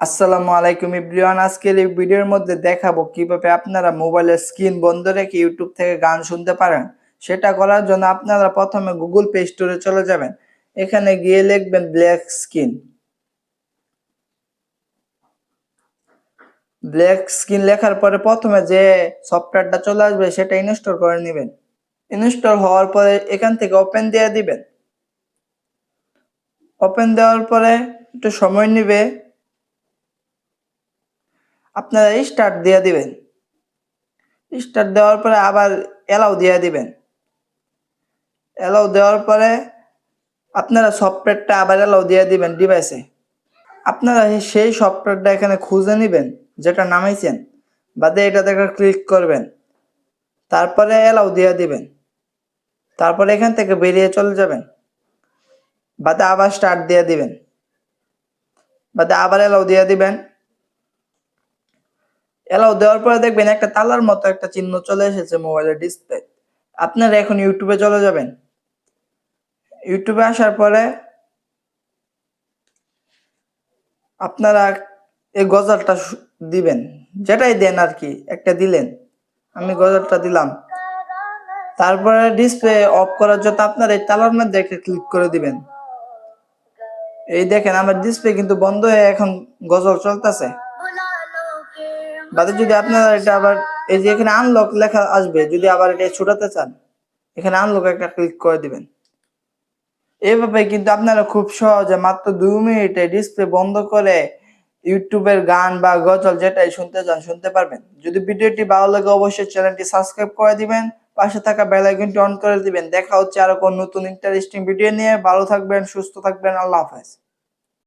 আসসালামু আলাইকুম ইব্রিয়ান আজকের এই ভিডিওর মধ্যে দেখাবো কীভাবে আপনারা মোবাইলের স্ক্রিন বন্ধ রেখে ইউটিউব থেকে গান শুনতে পারেন। সেটা করার জন্য আপনারা প্রথমে গুগল প্লে স্টোরে চলে যাবেন। এখানে গিয়ে লিখবেন ব্ল্যাক স্ক্রিন ব্ল্যাক স্ক্রিন লেখার পরে প্রথমে যে সফটওয়্যারটা চলে আসবে সেটা ইনস্টল করে নেবেন। ইনস্টল হওয়ার পরে এখান থেকে ওপেন দিয়ে দিবেন। ওপেন দেওয়ার পরে একটু সময় নেবে। আপনারা স্টার্ট দিয়ে দিবেন। স্টার্ট দেওয়ার পরে আবার অ্যালাউ দিয়ে দিবেন। অ্যালাউ দেওয়ার পরে আপনারা সফটওয়্যারটা আবার অ্যালাউ দিয়ে দিবেন ডিভাইসে আপনারা সেই সফটওয়্যারটা এখানে খুঁজে নেবেন, যেটা নামাইছেন। বাদে এটাতে একটা ক্লিক করবেন। তারপরে অ্যালাউ দিয়ে দিবেন। তারপরে এখান থেকে বেরিয়ে চলে যাবেন। বাদে আবার স্টার্ট দিয়ে দিবেন। বাদে আবার অ্যালাউ দিয়ে দিবেন। অ্যালাউ দেওয়ার পরে দেখবেন একটা তালার মতো একটা চিহ্ন চলে এসেছে মোবাইলের ডিসপ্লে আপনারা এখন ইউটিউবে চলে যাবেন। ইউটিউবে আসার পরে আপনারা এই গজলটা দিবেন। যেটাই দেন আর কি, একটা দিলেন। আমি গজলটা দিলাম। তারপরে ডিসপ্লে অফ করার জন্য আপনার এই তালার মধ্যে একটা ক্লিক করে দিবেন। এই দেখেন, আমার ডিসপ্লে কিন্তু বন্ধ হয়ে এখন গজল চলতেছে। বাদে যদি আপনারা এটা আবার এই যে এখানে আনলক লেখা আসবে, যদি আবার এটা ছোটাতে চান, এখানে আনলক একটা ক্লিক করে দিবেন। এইভাবে কিন্তু আপনারা খুব সহজে মাত্র দুই মিনিটে ডিসপ্লে বন্ধ করে ইউটিউবের গান বা গজল যেটাই শুনতে চান শুনতে পারবেন। যদি ভিডিওটি ভালো লাগে অবশ্যই চ্যানেলটি সাবস্ক্রাইব করে দিবেন, পাশে থাকা বেল আইকনটি অন করে দিবেন। দেখা হচ্ছে আরও কোন নতুন ইন্টারেস্টিং ভিডিও নিয়ে। ভালো থাকবেন, সুস্থ থাকবেন, আল্লাহ হাফেজ।